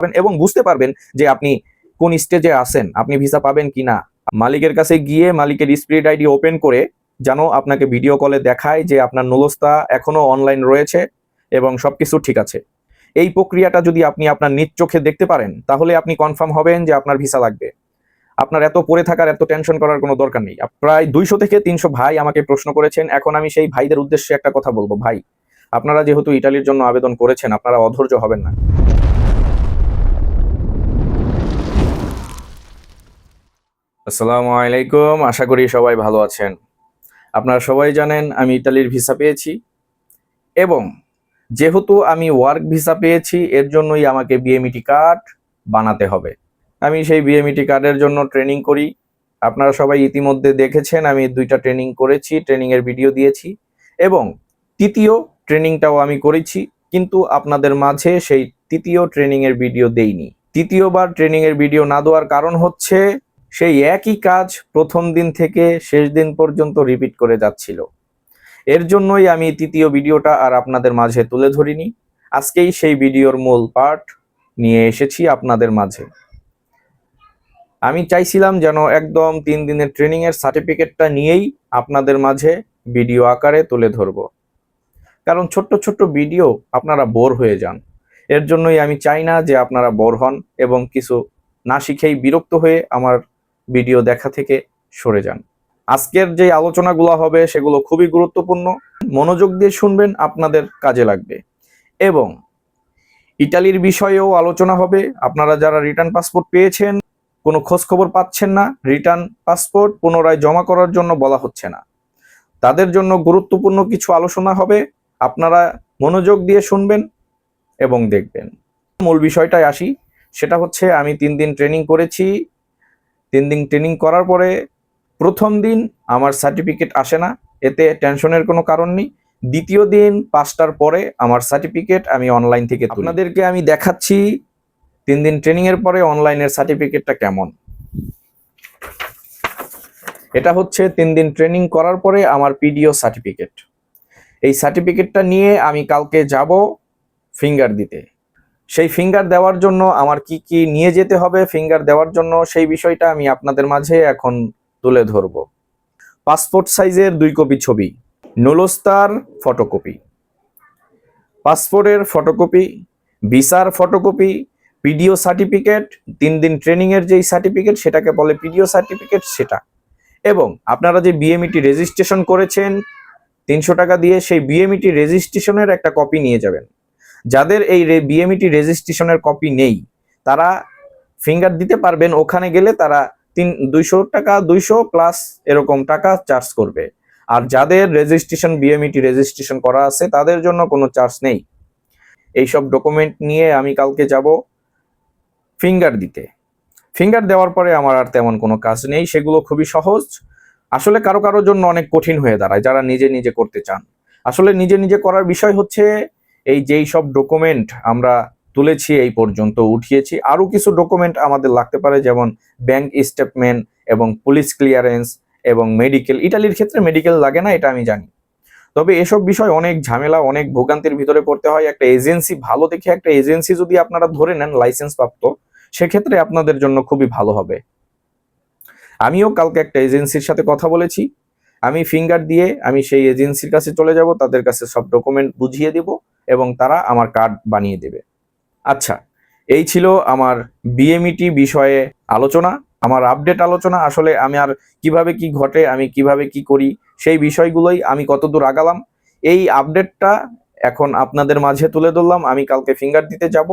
পারবেন এবং বুঝতে পারবেন যে আপনি কোন স্টেজে আছেন, আপনি ভিসা পাবেন কি না মালিকের কাছে গিয়ে মালিকের স্পিরিট আইডি ওপেন করে যেন আপনাকে ভিডিও কলে দেখায় যে আপনার নুলস্তা এখনও অনলাইন রয়েছে এবং সবকিছু ঠিক আছে। এই প্রক্রিয়াটা যদি আপনি আপনার নিজ চোখে দেখতে পারেন, তাহলে আপনি কনফার্ম হবেন যে আপনার ভিসা লাগবে। আপনার এত পড়ে থাকার, এত টেনশন করার কোনো দরকার নেই। প্রায় দুইশো থেকে তিনশো ভাই আমাকে প্রশ্ন করেছেন, এখন আমি সেই ভাইদের উদ্দেশ্যে একটা কথা বলব। ভাই, আপনারা যেহেতু ইটালির জন্য আবেদন করেছেন, আপনারা অধৈর্য হবেন না। আসসালামু আলাইকুম, আশা করি সবাই ভালো আছেন। আপনারা সবাই জানেন আমি ইতালির ভিসা পেয়েছি এবং যেহেতু আমি ওয়ার্ক ভিসা পেয়েছি, এর জন্যই আমাকে বিএমইটি কার্ড বানাতে হবে। আমি সেই বিএমইটি কার্ডের জন্য ট্রেনিং করি। আপনারা সবাই ইতিমধ্যে দেখেছেন, আমি দুইটা ট্রেনিং করেছি ট্রেনিং এর ভিডিও দিয়েছি এবং তৃতীয় ট্রেনিংটাও আমি করেছি, কিন্তু আপনাদের মাঝে সেই তৃতীয় ট্রেনিং এর ভিডিও দেইনি। তৃতীয়বার ট্রেনিং এর ভিডিও না দেওয়ার কারণ হচ্ছে সেই একই কাজ প্রথম দিন থেকে শেষ দিন পর্যন্ত রিপিট করে যাচ্ছিল। এর জন্যই আমি তৃতীয় ভিডিওটা আর আপনাদের মাঝে তুলে ধরিনি। আজকেই সেই ভিডিওর মূল পার্ট নিয়ে এসেছি আপনাদের মাঝে। আমি চাইছিলাম যেন একদম তিন দিনের ট্রেনিং এর সার্টিফিকেটটা নিয়েই আপনাদের মাঝে ভিডিও আকারে তুলে ধরব। কারণ ছোট্ট ছোট্ট ভিডিও আপনারা বোর হয়ে যান। এর জন্যই আমি চাই না যে আপনারা বোর হন এবং কিছু না শিখেই বিরক্ত হয়ে আমার ভিডিও দেখা থেকে সরে যান। আজকের যে আলোচনাগুলো হবে সেগুলো খুবই গুরুত্বপূর্ণ। মনোযোগ দিয়ে শুনবেন, আপনাদের কাজে লাগবে। এবং ইটালির বিষয়েও আলোচনা হবে। আপনারা যারা রিটার্ন পাসপোর্ট পেয়েছেন, কোনো খোঁজ খবর পাচ্ছেন না, রিটার্ন পাসপোর্ট পুনরায় জমা করার জন্য বলা হচ্ছে না। তাদের জন্য গুরুত্বপূর্ণ কিছু আলোচনা হবে। আপনারা মনোযোগ দিয়ে শুনবেন এবং দেখবেন। মূল বিষয়টায় আসি। সেটা হচ্ছে আমি তিন দিন ট্রেনিং করেছি। তিন দিন ট্রেনিং করার পরে প্রথম দিন আমার সার্টিফিকেট আসে না, এতে টেনশনের কোনো কারণ নেই। দ্বিতীয় দিন পাঁচটার পরে আমার সার্টিফিকেট আমি অনলাইন থেকে। আপনাদেরকে আমি দেখাচ্ছি তিন দিন ট্রেনিং এর পরে অনলাইনের সার্টিফিকেটটা কেমন। এটা হচ্ছে তিন দিন ট্রেনিং করার পরে আমার পিডিও সার্টিফিকেট এই সার্টিফিকেটটা নিয়ে আমি কালকে যাব ফিঙ্গার দিতে। সেই ফিঙ্গার দেওয়ার জন্য আমার কি কি নিয়ে যেতে হবে ফিঙ্গার দেওয়ার জন্য সেই বিষয়টা আমি আপনাদের মাঝে এখন তুলে ধরব। পাসপোর্ট সাইজের দুই কপি ছবি, নুলস্তার ফটোকপি পাসপোর্টের ফটোকপি ভিসার ফটোকপি পিডিও সার্টিফিকেট তিন দিন ট্রেনিং এর যেই সার্টিফিকেট সেটাকে বলে পিডিও সার্টিফিকেট সেটা। এবং আপনারা যে বিএমইটি রেজিস্ট্রেশন করেছেন, তিনশো টাকা দিয়ে সেই বিএমইটি রেজিস্ট্রেশনের একটা কপি নিয়ে যাবেন। যাদের এই বিএমইটি রেজিস্ট্রেশনের কপি নেই, তারা ফিঙ্গার দিতে পারবেন, ওখানে গেলে তারা তিন, দুইশো টাকা, দুইশো প্লাস এরকম টাকা চার্জ করবে। আর যাদের রেজিস্ট্রেশন বিএমইটি রেজিস্ট্রেশন করা আছে, তাদের জন্য কোনো চার্জ নেই। এইসব ডকুমেন্ট নিয়ে আমি কালকে যাব ফিঙ্গার দিতে। ফিঙ্গার দেওয়ার পরে আমার আর তেমন কোনো কাজ নেই, সেগুলো খুবই সহজ। আসলে কারও কারোর জন্য অনেক কঠিন হয়ে দাঁড়ায়, যারা নিজে নিজে করতে চান। আসলে নিজে নিজে করার বিষয় হচ্ছে এই যেই সব ডকুমেন্ট আমরা তুলেছি এই পর্যন্ত উঠিয়েছি। আরও কিছু ডকুমেন্ট আমাদের লাগতে পারে, যেমন ব্যাংক স্টেটমেন্ট এবং পুলিশ ক্লিয়ারেন্স এবং মেডিকেল ইটালির ক্ষেত্রে মেডিকেল লাগে না, এটা আমি জানি। তবে এসব বিষয় অনেক ঝামেলা, অনেক ভোগান্তির ভিতরে পড়তে হয়। একটা এজেন্সি ভালো দেখে একটা এজেন্সি যদি আপনারা ধরে নেন লাইসেন্স প্রাপ্ত, সেক্ষেত্রে আপনাদের জন্য খুবই ভালো হবে। আমিও কালকে একটা এজেন্সির সাথে কথা বলেছি। আমি ফিঙ্গার দিয়ে আমি সেই এজেন্সির কাছে চলে যাব, তাদের কাছে সব ডকুমেন্ট বুঝিয়ে দিব। এবং তারা আমার কার্ড বানিয়ে দেবে। আচ্ছা এই ছিল আমার বিএমইটি বিষয়ে আলোচনা, আমার আপডেট আলোচনা। আসলে আমি আর কীভাবে কি ঘটে, আমি কীভাবে কি করি, সেই বিষয়গুলোই আমি কতদূর আগালাম। এই আপডেটটা এখন আপনাদের মাঝে তুলে ধরলাম, আমি কালকে ফিঙ্গার দিতে যাব।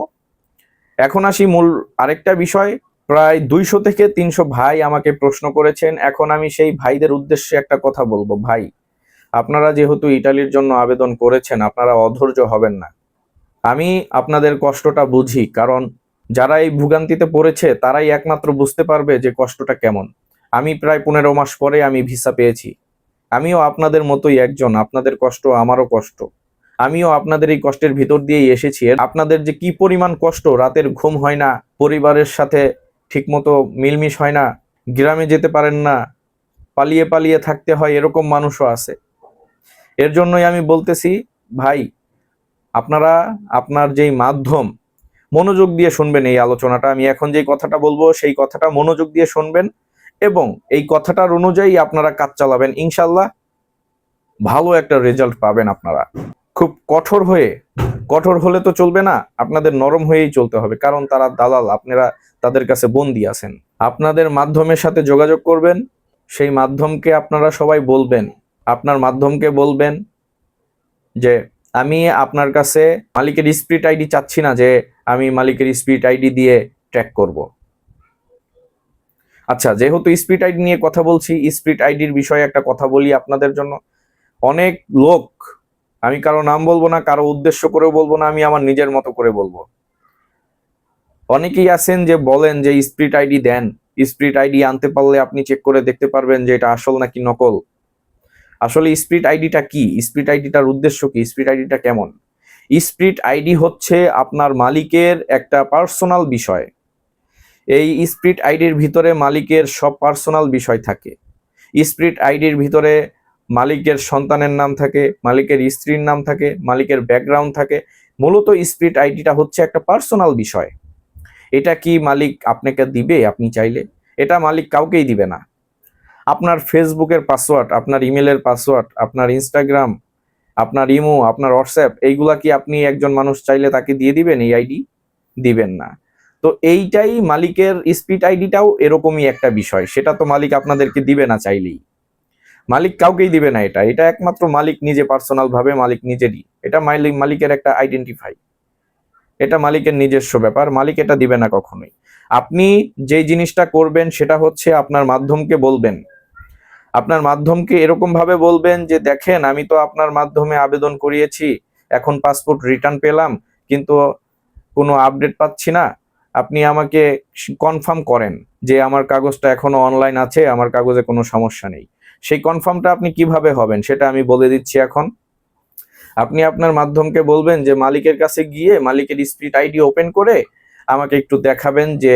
এখন আসি মূল আরেকটা বিষয়, প্রায় দুইশো থেকে তিনশো ভাই আমাকে প্রশ্ন করেছেন, এখন আমি সেই ভাইদের উদ্দেশ্যে একটা কথা বলব। ভাই আপনারা যেহেতু ইটালির জন্য আবেদন করেছেন, আপনারা অধৈর্য হবেন না। আমি আপনাদের কষ্টটা বুঝি, কারণ যারা এই ভোগান্তিতে পড়েছে, তারাই একমাত্র বুঝতে পারবে যে কষ্টটা কেমন। আমি প্রায় পনেরো মাস পরে আমি ভিসা পেয়েছি। আমিও আপনাদের মতোই একজন, আপনাদের কষ্ট আমারও কষ্ট। আমিও আপনাদের এই কষ্টের ভিতর দিয়েই এসেছি। আপনাদের যে কি পরিমাণ কষ্ট, রাতের ঘুম হয় না, পরিবারের সাথে ঠিকমতো মিলমিশ হয় না, গ্রামে যেতে পারেন না, পালিয়ে পালিয়ে থাকতে হয়, এরকম মানুষও আছে। এর জন্যই আমি বলতেছি, ভাই, আপনারা আপনার যেই মাধ্যম, মনোযোগ দিয়ে শুনবেন এই আলোচনাটা। আমি এখন যে কথাটা বলব, সেই কথাটা মনোযোগ দিয়ে শুনবেন এবং এই কথাটার অনুযায়ী আপনারা কাজ চালাবেন। ইনশাল্লাহ ভালো একটা রেজাল্ট পাবেন আপনারা। খুব কঠোর হয়ে, কঠোর হলে তো চলবে না, আপনাদের নরম হয়েই চলতে হবে, কারণ তারা দালাল, আপনারা তাদের কাছে বন্দি আছেন। আপনাদের মাধ্যমের সাথে যোগাযোগ করবেন, সেই মাধ্যমকে আপনারা সবাই বলবেন। আপনার মাধ্যমকে বলবেন যে, আমি আপনার কাছে মালিকের স্পিড আইডি চাচ্ছি না যে, আমি মালিকের স্পিড আইডি দিয়ে ট্র্যাক করব। আচ্ছা যেহেতু স্পিড আইডি নিয়ে কথা বলছি স্পিড আইডির বিষয়ে একটা কথা বলি আপনাদের জন্য। অনেক লোক, আমি কারও নাম বলব না, কারও উদ্দেশ্য করে বলব না, আমি আমার নিজের মতো করে বলব। অনেকেই আছেন যে বলেন যে স্পিড আইডি দেন। স্পিড আইডি আনতে পারলে আপনি চেক করে দেখতে পারবেন যে, এটা আসল নাকি নকল। আসলে স্পিড আইডিটা কি? স্পিড আইডিটার উদ্দেশ্য কি? স্পিড আইডিটা কেমন? স্পিড আইডি হচ্ছে আপনার মালিকের একটা পার্সোনাল বিষয়। এই স্পিড আইডির ভিতরে মালিকের সব পার্সোনাল বিষয় থাকে। স্পিড আইডির ভিতরে মালিকের সন্তানের নাম থাকে, মালিকের স্ত্রীর নাম থাকে, মালিকের ব্যাকগ্রাউন্ড থাকে। মূলত স্পিড আইডিটা হচ্ছে একটা পার্সোনাল বিষয়। এটা কি মালিক আপনাকে দিবে? আপনি চাইলে। এটা মালিক কাউকেই দিবে না। আপনার ফেসবুকের পাসওয়ার্ড, আপনার ইমেলের পাসওয়ার্ড, আপনার ইনস্টাগ্রাম, আপনার ইমো, আপনার হোয়াটসঅ্যাপ, এইগুলা কি আপনি একজন মানুষ চাইলে তাকে দিয়ে দিবেন? এই আইডি দিবেন না। তো এইটাই মালিকের স্পিড আইডিটাও এরকমই একটা বিষয়। সেটা তো মালিক আপনাদেরকে দিবে না চাইলেই। মালিক কাউকেই দিবে না এটা। এটা একমাত্র মালিক নিজে পার্সোনাল ভাবে মালিক নিজেরই। এটা মালিক মালিকের একটা আইডেন্টিফাই এটা মালিকের নিজস্ব ব্যাপার। মালিক এটা দিবে না কখনোই। আপনি যেই জিনিসটা করবেন সেটা হচ্ছে আপনার মাধ্যমকে বলবেন। আপনার মাধ্যমকে এরকম ভাবে বলবেন যে, দেখেন, আমি তো আপনার মাধ্যমে আবেদন করিয়েছি, এখন পাসপোর্ট রিটার্ন পেলাম, কিন্তু কোনো আপডেট পাচ্ছি না। আপনি আমাকে কনফার্ম করেন যে, আমার কাগজটা এখনও অনলাইন আছে, আমার কাগজে কোনো সমস্যা নেই। সেই কনফার্মটা আপনি কীভাবে হবেন, সেটা আমি বলে দিচ্ছি এখন। আপনি আপনার মাধ্যমকে বলবেন যে, মালিকের কাছে গিয়ে মালিকের স্পিড আইডি ওপেন করে আমাকে একটু দেখাবেন যে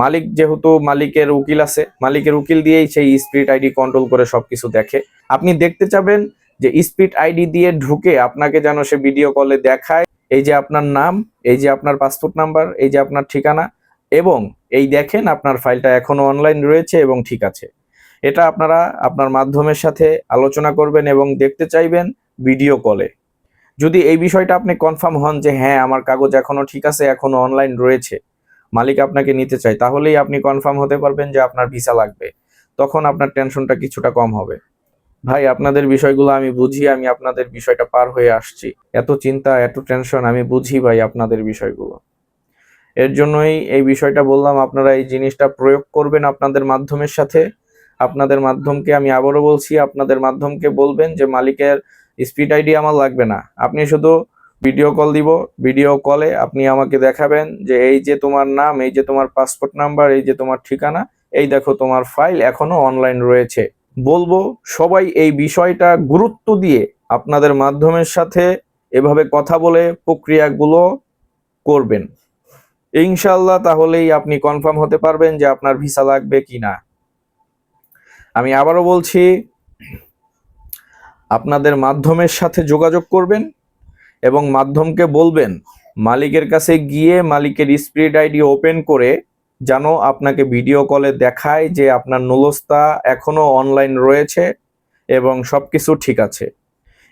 মালিক যেহেতু মালিকের উকিল আছে, মালিকের উকিল দিয়েই সেই স্পিড আইডি কন্ট্রোল করে সবকিছু দেখে। আপনি দেখতে চাবেন যে স্পিড আইডি দিয়ে ঢুকে আপনাকে যেন সে ভিডিও কলে দেখায়, এই যে আপনার নাম, এই যে আপনার পাসপোর্ট নাম্বার এই যে আপনার ঠিকানা, এবং এই দেখেন আপনার ফাইলটা এখনও অনলাইন রয়েছে এবং ঠিক আছে। এটা আপনারা আপনার মাধ্যমের সাথে আলোচনা করবেন এবং দেখতে চাইবেন ভিডিও কলে যদি এই বিষয়টা আপনি কনফার্ম হন যে হ্যাঁ আমার কাগজ এখনও ঠিক আছে, এখনও অনলাইন রয়েছে মালিক আপনাকে নিতে চায়, তাহলেই আপনি কনফার্ম হতে পারবেন যে আপনার ভিসা লাগবে। তখন আপনার টেনশনটা কিছুটা কম হবে। ভাই, আপনাদের বিষয়গুলো আমি বুঝি, আমি আপনাদের বিষয়টা পার হয়ে আসছি। এত চিন্তা, এত টেনশন আমি বুঝি ভাই আপনাদের বিষয়গুলো। এর জন্যই এই বিষয়টা বললাম, আপনারা এই জিনিসটা প্রয়োগ করবেন আপনাদের মাধ্যমের সাথে। আপনাদের মাধ্যমকে আমি আবারও বলছি, আপনাদের মাধ্যমকে বলবেন যে মালিকের স্পিড আইডি আমার লাগবে না। আপনি শুধু ভিডিও কল দিব। ভিডিও কলে আপনি আমাকে দেখাবেন যে এই যে তোমার নাম, এই যে তোমার পাসপোর্ট নাম্বার এই যে তোমার ঠিকানা, এই দেখো তোমার ফাইল এখনও অনলাইন রয়েছে। বলব, সবাই এই বিষয়টা গুরুত্ব দিয়ে আপনাদের মাধ্যমের সাথে এভাবে কথা বলে প্রক্রিয়াগুলো করবেন। ইনশাল্লাহ তাহলেই আপনি কনফার্ম হতে পারবেন যে আপনার ভিসা লাগবে কি না আমি আবারও বলছি, আপনাদের মাধ্যমের সাথে যোগাযোগ করবেন। এবং মাধ্যমকে বলবেন, মালিকের কাছে গিয়ে মালিকের স্পিড আইডি ওপেন করে যেন আপনাকে ভিডিও কলে দেখায় যে আপনার নুলস্তা এখনও অনলাইন রয়েছে এবং সব কিছু ঠিক আছে।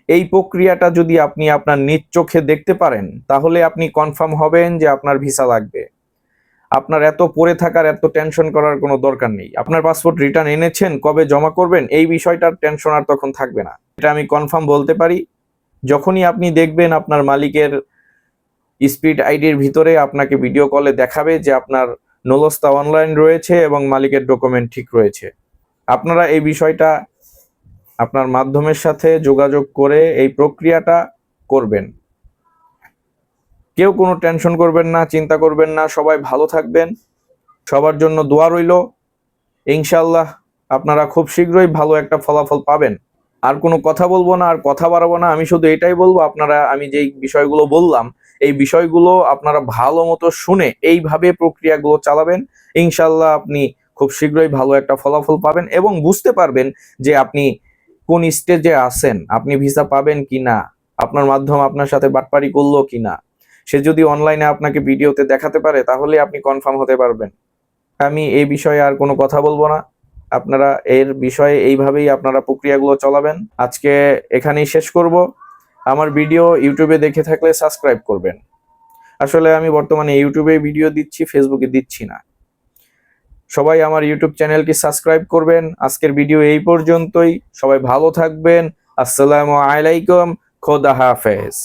এই প্রক্রিয়াটা যদি আপনি আপনার নিজ চোখে দেখতে পারেন, তাহলে আপনি কনফার্ম হবেন যে আপনার ভিসা লাগবে। আপনার এত পড়ে থাকার, এত টেনশন করার কোনো দরকার নেই। আপনার পাসপোর্ট রিটার্ন এনেছেন, কবে জমা করবেন, এই বিষয়টার টেনশন আর তখন থাকবে না। এটা আমি কনফার্ম বলতে পারি। যখনই আপনি দেখবেন আপনার মালিকের স্পিড আইডির ভিতরে আপনাকে ভিডিও কলে দেখাবে যে আপনার নলস্তা অনলাইন রয়েছে এবং মালিকের ডকুমেন্ট ঠিক রয়েছে। আপনারা এই বিষয়টা আপনার মাধ্যমের সাথে যোগাযোগ করে এই প্রক্রিয়াটা করবেন। কেউ কোনো টেনশন করবেন না, চিন্তা করবেন না, সবাই ভালো থাকবেন। সবার জন্য দোয়া রইল। ইনশাল্লাহ আপনারা খুব শীঘ্রই ভালো একটা ফলাফল পাবেন। আর কোনো কথা বলব না, আর কথা বাড়াবো না। আমি শুধু এটাই বলব, আপনারা, আমি যেই বিষয়গুলো বললাম, এই বিষয়গুলো আপনারা ভালো মতো শুনে এইভাবে প্রক্রিয়াগুলো চালাবেন। ইনশাল্লাহ আপনি খুব শীঘ্রই ভালো একটা ফলাফল পাবেন এবং বুঝতে পারবেন যে আপনি কোন স্টেজে আছেন। আপনি ভিসা পাবেন কি না আপনার মাধ্যম আপনার সাথে বাটপারি করল কি না সে যদি অনলাইনে আপনাকে ভিডিওতে দেখাতে পারে, তাহলে আপনি কনফার্ম হতে পারবেন। আমি এই বিষয়ে আর কোনো কথা বলব না। আপনারা এর বিষয়ে এইভাবেই আপনারা প্রক্রিয়াগুলো চলাবেন। আজকে এখানেই শেষ করব। আমার ভিডিও ইউটিউবে দেখে থাকলে সাবস্ক্রাইব করবেন। আসলে আমি বর্তমানে ইউটিউবে ভিডিও দিচ্ছি, ফেসবুকে দিচ্ছি না। সবাই আমার ইউটিউব চ্যানেলটি সাবস্ক্রাইব করবেন। আজকের ভিডিও এই পর্যন্তই। সবাই ভালো থাকবেন। আসসালামু আলাইকুম। খোদা হাফেজ।